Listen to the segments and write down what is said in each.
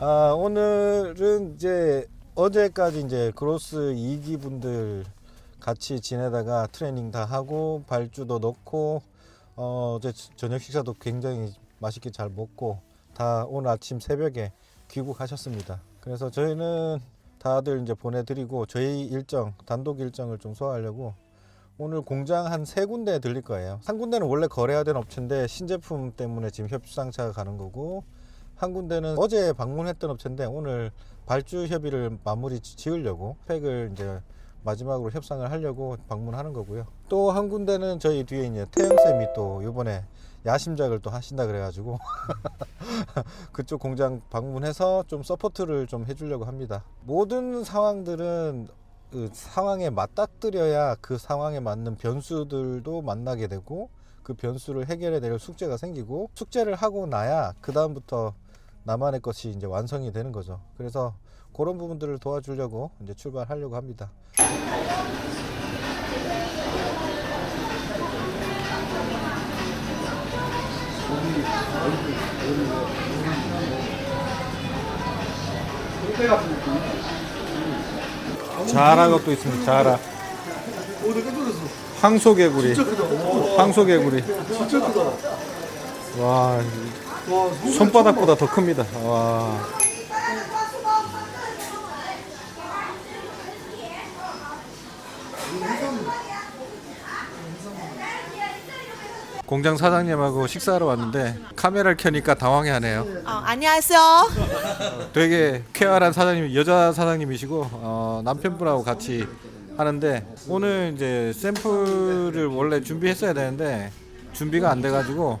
아, 오늘은 이제 어제까지 이제 크로스 2기 분들 같이 지내다가 트레이닝 다 하고 발주도 넣고 어, 어제 저녁 식사도 굉장히 맛있게 잘 먹고 다 오늘 아침 새벽에 귀국하셨습니다. 그래서 저희는 다들 이제 보내드리고 저희 일정 단독 일정을 좀 소화하려고 오늘 공장 한 세 군데 들릴 거예요. 한 군데는 원래 거래해야 되는 업체인데 신제품 때문에 지금 협상차가 가는 거고 한 군데는 어제 방문했던 업체인데 오늘 발주 협의를 마무리 지- 지으려고 팩을 이제 마지막으로 협상을 하려고 방문하는 거고요. 또 한 군데는 저희 뒤에 이제 태영 쌤이 또 이번에 야심작을 또 하신다 그래가지고 그쪽 공장 방문해서 좀 서포트를 좀 해주려고 합니다. 모든 상황들은 그 상황에 맞닥뜨려야 그 상황에 맞는 변수들도 만나게 되고 그 변수를 해결해야 될 숙제가 생기고 숙제를 하고 나야 그 다음부터 나만의 것이 이제 완성이 되는 거죠. 그래서 그런 부분들을 도와주려고 이제 출발하려고 합니다. 자라 것도 있습니다. 자라. 황소개구리. 황소개구리. 와, 손 손바닥보다 더 큽니다. 와. 공장 사장님하고 식사하러 왔는데 카메라를 켜니까 당황해하네요. 어, 안녕하세요. 되게 쾌활한 사장님, 여자 사장님이시고 어, 남편분하고 같이 하는데 오늘 이제 샘플을 원래 준비했어야 되는데 준비가 안 돼가지고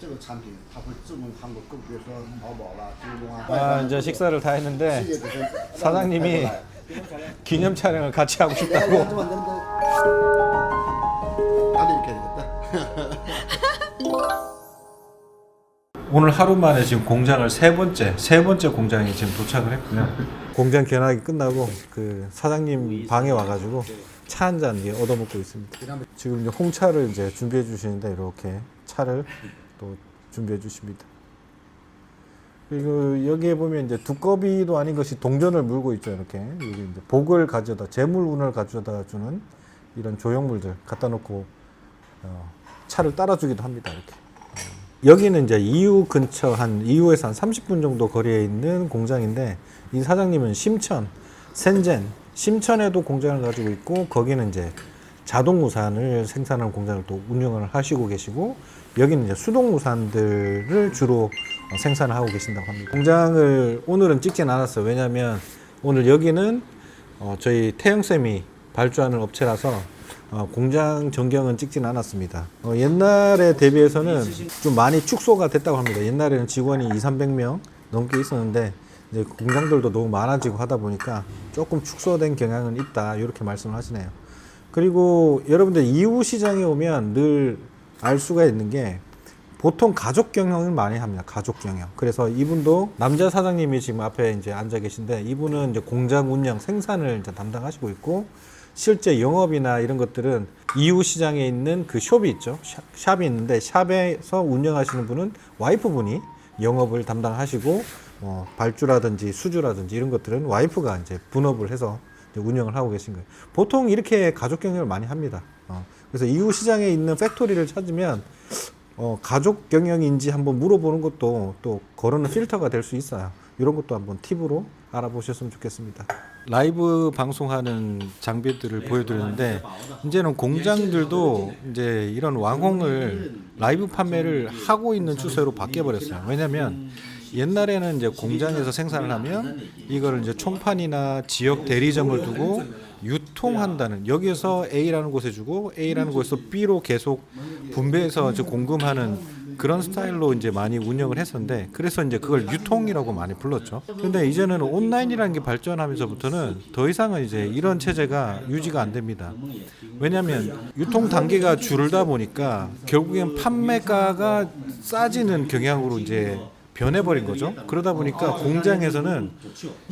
这个产品它会自动韩国购，比如说淘宝啦、京东啊， 아, 이제 식사를 다 했는데 世界之声 사장님이 기념 촬영을 같이 하고 싶다고. 나도 이렇게 되겠다. 오늘 하루 만에 지금 공장을 세 번째 세 번째 공장에 지금 도착을 했고요. 공장 견학이 끝나고 그 사장님 방에 와가지고 차 한 잔 얻어 먹고 있습니다. 지금 이제 홍차를 이제 준비해 주시는데 이렇게 차를 또 준비해 주십니다. 그리고 여기에 보면 이제 두꺼비도 아닌 것이 동전을 물고 있죠 이렇게 여기 이제 복을 가져다 재물운을 가져다 주는 이런 조형물들 갖다 놓고 어, 차를 따라주기도 합니다 이렇게. 여기는 이제 이후 근처 한 이후에서 한 30분 정도 거리에 있는 공장인데 이 사장님은 심천, 센젠, 심천에도 공장을 가지고 있고 거기는 이제 자동 우산을 생산하는 공장을 또 운영을 하시고 계시고 여기는 이제 수동 우산들을 주로 어, 생산을 하고 계신다고 합니다. 공장을 오늘은 찍진 않았어요. 왜냐하면 오늘 여기는 어, 저희 태영 쌤이 발주하는 업체라서 어, 공장 전경은 찍진 않았습니다. 어, 옛날에 대비해서는 좀 많이 축소가 됐다고 합니다. 옛날에는 직원이 2, 300명 넘게 있었는데 이제 공장들도 너무 많아지고 하다 보니까 조금 축소된 경향은 있다 이렇게 말씀을 하시네요. 그리고 여러분들 이후 시장에 오면 늘 알 수가 있는 게 보통 가족 경영을 많이 합니다. 가족 경영. 그래서 이분도 남자 사장님이 지금 앞에 이제 앉아 계신데 이분은 이제 공장 운영 생산을 이제 담당하시고 있고 실제 영업이나 이런 것들은 이후 시장에 있는 그 숍이 있죠. 샵, 샵이 있는데 샵에서 운영하시는 분은 와이프분이 영업을 담당하시고 어, 발주라든지 수주라든지 이런 것들은 와이프가 이제 분업을 해서 이제 운영을 하고 계신 거예요. 보통 이렇게 가족 경영을 많이 합니다. 어, 그래서 이후 시장에 있는 팩토리를 찾으면 어, 가족 경영인지 한번 물어보는 것도 또 거르는 필터가 될 수 있어요. 이런 것도 한번 팁으로 알아보셨으면 좋겠습니다. 라이브 방송하는 장비들을 보여드렸는데 이제는 공장들도 이제 이런 왕홍을 라이브 판매를 하고 있는 추세로 바뀌어 버렸어요. 왜냐하면 옛날에는 이제 공장에서 생산을 하면 이거를 이제 총판이나 지역 대리점을 두고 유통한다는 여기에서 A라는 곳에 주고 A라는 곳에서 B로 계속 분배해서 공급하는 그런 스타일로 이제 많이 운영을 했었는데 그래서 이제 그걸 유통이라고 많이 불렀죠. 근데 이제는 온라인이라는 게 발전하면서부터는 더 이상은 이제 이런 체제가 유지가 안 됩니다. 왜냐하면 유통 단계가 줄다 보니까 결국엔 판매가가 싸지는 경향으로 이제 변해버린 거죠. 그러다 보니까 공장에서는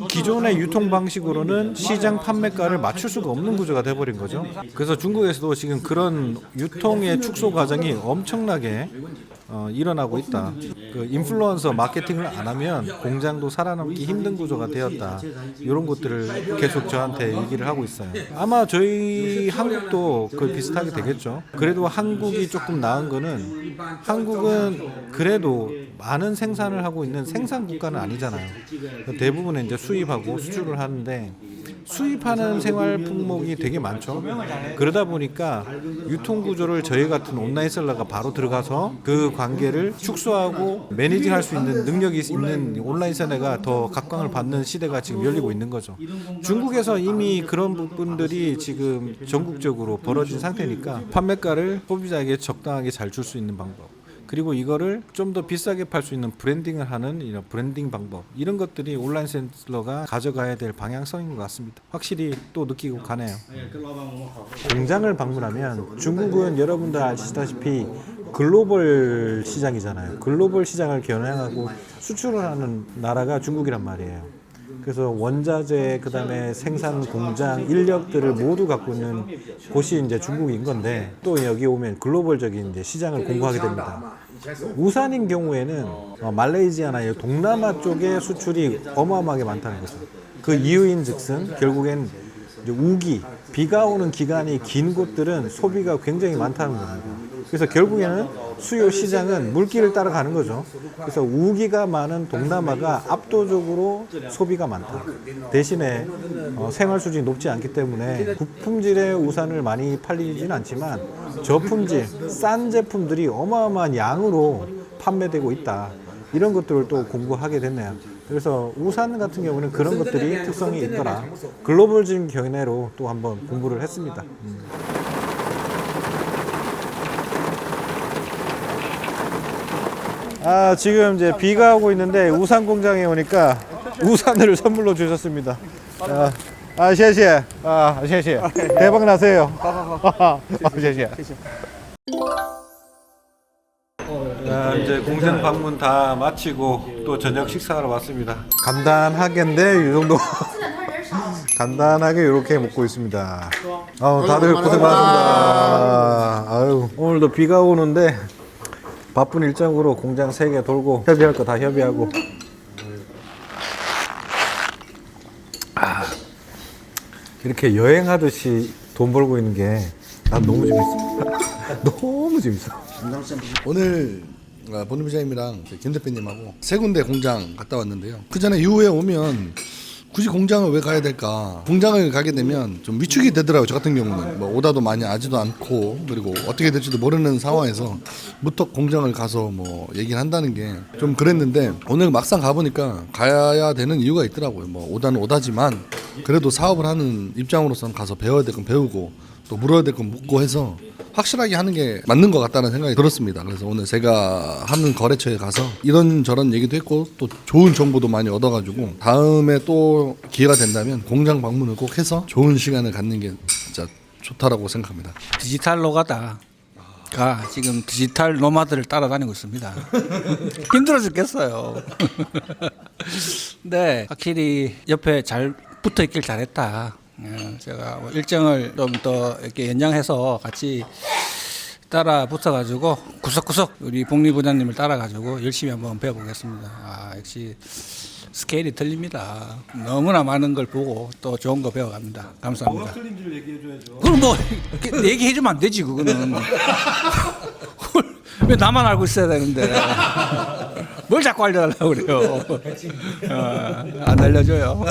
기존의 유통 방식으로는 시장 판매가를 맞출 수가 없는 구조가 돼버린 거죠. 그래서 중국에서도 지금 그런 유통의 축소 과정이 엄청나게 어, 일어나고 있다. 그 인플루언서 마케팅을 안 하면 공장도 살아남기 힘든 구조가 되었다. 이런 것들을 계속 저한테 얘기를 하고 있어요. 아마 저희 한국도 그 비슷하게 되겠죠. 그래도 한국이 조금 나은 거는 한국은 그래도 많은 생산을 하고 있는 생산 국가는 아니잖아요. 대부분은 이제 수입하고 수출을 하는데 수입하는 생활 품목이 되게 많죠. 그러다 보니까 유통 구조를 저희 같은 온라인 셀러가 바로 들어가서 그 관계를 축소하고 매니징할 수 있는 능력이 있는 온라인 셀러가 더 각광을 받는 시대가 지금 열리고 있는 거죠. 중국에서 이미 그런 부분들이 지금 전국적으로 벌어진 상태니까 판매가를 소비자에게 적당하게 잘 줄 수 있는 방법. 그리고 이거를 좀 더 비싸게 팔 수 있는 브랜딩을 하는 이런 브랜딩 방법 이런 것들이 온라인 셀러가 가져가야 될 방향성인 것 같습니다. 확실히 또 느끼고 가네요. 공장을 방문하면 중국은 여러분 들 아시다시피 글로벌 시장이잖아요. 글로벌 시장을 겨냥하고 수출을 하는 나라가 중국이란 말이에요. 그래서 원자재 그다음에 생산 공장 인력들을 모두 갖고 있는 곳이 이제 중국인 건데 또 여기 오면 글로벌적인 이제 시장을 공부하게 됩니다. 우산인 경우에는 어, 말레이시아나 이 동남아 쪽에 수출이 어마어마하게 많다는 거죠. 그 이유인 즉슨 결국엔 이제 우기 비가 오는 기간이 긴 곳들은 소비가 굉장히 많다는 겁니다. 그래서 결국에는 수요 시장은 물길을 따라가는 거죠. 그래서 우기가 많은 동남아가 압도적으로 소비가 많다. 대신에 어, 생활 수준이 높지 않기 때문에 고품질의 우산을 많이 팔리지는 않지만 저품질, 싼 제품들이 어마어마한 양으로 판매되고 있다. 이런 것들을 또 공부하게 됐네요. 그래서 우산 같은 경우는 그런 것들이 특성이 있더라. 글로벌적인 견해로 또 한번 공부를 했습니다. 음. 아, 지금 이제 비가 오고 있는데 우산 공장에 오니까 우산을 선물로 주셨습니다. 아, 셰셰. 아, 셰셰. 아, 대박 나세요. 아, 셰셰. 아, 이제 공생 방문 다 마치고 또 저녁 식사하러 왔습니다. 간단하게인데 이 정도 간단하게 이렇게 먹고 있습니다. 아우, 다들 고생 많습니다. 아유, 오늘도 비가 오는데 바쁜 일정으로 공장 세개 돌고 협의할 거 다 협의하고. 아, 이렇게 여행하듯이 돈 벌고 있는 게 난 너무 재밌어. 너무 재밌어. 오늘 어, 본부장님이랑 김 대표님하고 세 군데 공장 갔다 왔는데요. 그 전에 이후에 오면 굳이 공장을 왜 가야 될까? 공장을 가게 되면 좀 위축이 되더라고요. 저 같은 경우는 뭐 오다도 많이 하지도 않고 그리고 어떻게 될지도 모르는 상황에서 무턱 공장을 가서 뭐 얘기를 한다는 게 좀 그랬는데 오늘 막상 가보니까 가야 되는 이유가 있더라고요. 뭐 오다는 오다지만 그래도 사업을 하는 입장으로서는 가서 배워야 될 건 배우고 또 물어야 될 건 묻고 해서 확실하게 하는 게 맞는 것 같다는 생각이 들었습니다. 그래서 오늘 제가 하는 거래처에 가서 이런 저런 얘기도 했고 또 좋은 정보도 많이 얻어가지고 다음에 또 기회가 된다면 공장 방문을 꼭 해서 좋은 시간을 갖는 게 진짜 좋다라고 생각합니다. 디지털 노가다 가 지금 디지털 노마드를 따라다니고 있습니다. 힘들어 죽겠어요. 네, 확실히 옆에 잘 붙어 있길 잘했다. 예, 제가 뭐 일정을 좀 더 이렇게 연장해서 같이 따라 붙어가지고 구석구석 우리 복리 부장님을 따라가지고 열심히 한번 배워보겠습니다. 아 역시 스케일이 틀립니다. 너무나 많은 걸 보고 또 좋은 거 배워갑니다. 감사합니다. 틀린 줄 얘기해줘야죠. 그럼 뭐 이렇게 얘기해주면 안 되지 그거는 왜 나만 알고 있어야 되는데 뭘 자꾸 알려달라고 그래요 어, 안 알려줘요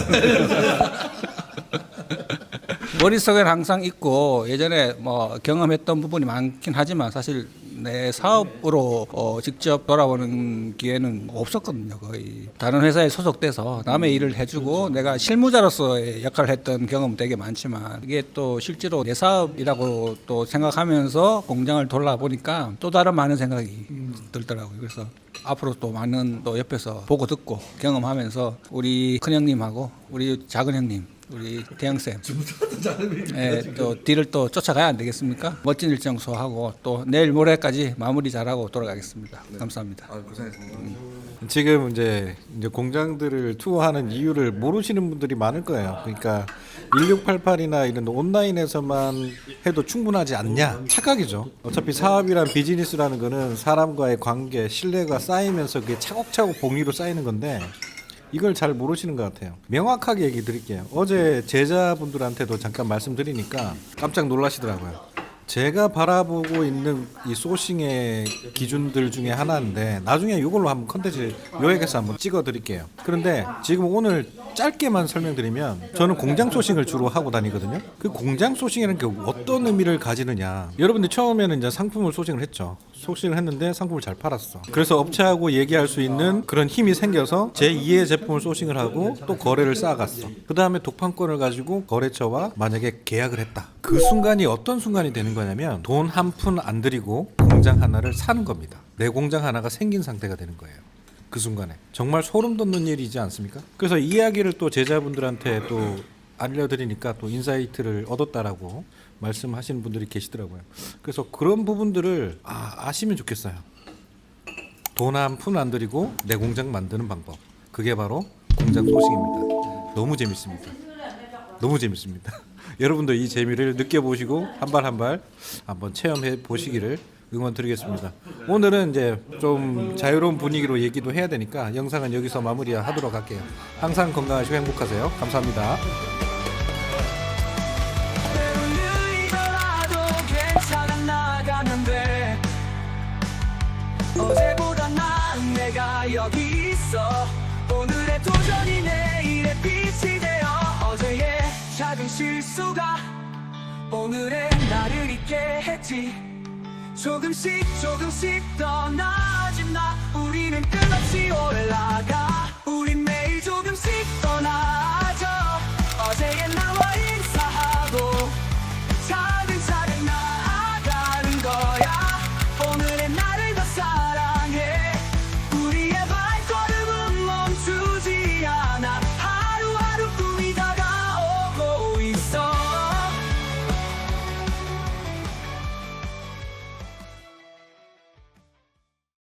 머릿속에 항상 있고 예전에 뭐 경험했던 부분이 많긴 하지만 사실 내 사업으로 어, 직접 돌아보는 기회는 없었거든요. 거의 다른 회사에 소속돼서 남의 일을 해주고 내가 실무자로서의 역할을 했던 경험 되게 많지만 이게 또 실제로 내 사업이라고 또 생각하면서 공장을 돌아보니까 또 다른 많은 생각이 들더라고요. 그래서 앞으로 또 많은 또 옆에서 보고 듣고 경험하면서 우리 큰 형님하고 우리 작은 형님 우리 대형 쌤, 예, 또 뒤를 또 쫓아가야 안 되겠습니까? 멋진 일정 소화하고 또 내일 모레까지 마무리 잘하고 돌아가겠습니다. 감사합니다. 지금 이제 이제 공장들을 투어하는 이유를 모르시는 분들이 많을 거예요. 그러니까 1688이나 이런 온라인에서만 해도 충분하지 않냐? 착각이죠. 어차피 사업이란 비즈니스라는 거는 사람과의 관계, 신뢰가 쌓이면서 그게 차곡차곡 봉위로 쌓이는 건데 이걸 잘 모르시는 것 같아요. 명확하게 얘기 드릴게요. 어제 제자분들한테도 잠깐 말씀드리니까 깜짝 놀라시더라고요. 제가 바라보고 있는 이 소싱의 기준들 중에 하나인데 나중에 이걸로 한번 컨텐츠 요약해서 한번 찍어 드릴게요. 그런데 지금 오늘 짧게만 설명드리면 저는 공장 소싱을 주로 하고 다니거든요. 그 공장 소싱이라는 게 어떤 의미를 가지느냐. 여러분들 처음에는 이제 상품을 소싱을 했죠. 소싱을 했는데 상품을 잘 팔았어. 그래서 업체하고 얘기할 수 있는 그런 힘이 생겨서 제 2의 제품을 소싱을 하고 또 거래를 쌓아갔어. 그 다음에 독판권을 가지고 거래처와 만약에 계약을 했다. 그 순간이 어떤 순간이 되는 거냐면 돈 한 푼 안 들이고 공장 하나를 사는 겁니다. 내 공장 하나가 생긴 상태가 되는 거예요. 그 순간에 정말 소름 돋는 일이지 않습니까? 그래서 이 이야기를 또 제자분들한테 또 알려드리니까 또 인사이트를 얻었다라고 말씀하시는 분들이 계시더라고요. 그래서 그런 부분들을 아, 아시면 좋겠어요. 돈 한 푼 안 들이고 내 공장 만드는 방법. 그게 바로 공장 소식입니다. 너무 재밌습니다. 너무 재밌습니다. 여러분도 이 재미를 느껴보시고 한 발 한 발 한번 체험해 보시기를 응원 드리겠습니다. 오늘은 이제 좀 자유로운 분위기로 얘기도 해야 되니까 영상은 여기서 마무리하도록 할게요. 항상 건강하시고 행복하세요. 감사합니다. 어제보다 조금씩 조금씩 떠나진 나. 우리는 끝없이 올라가. 우린 매일 조금씩 떠나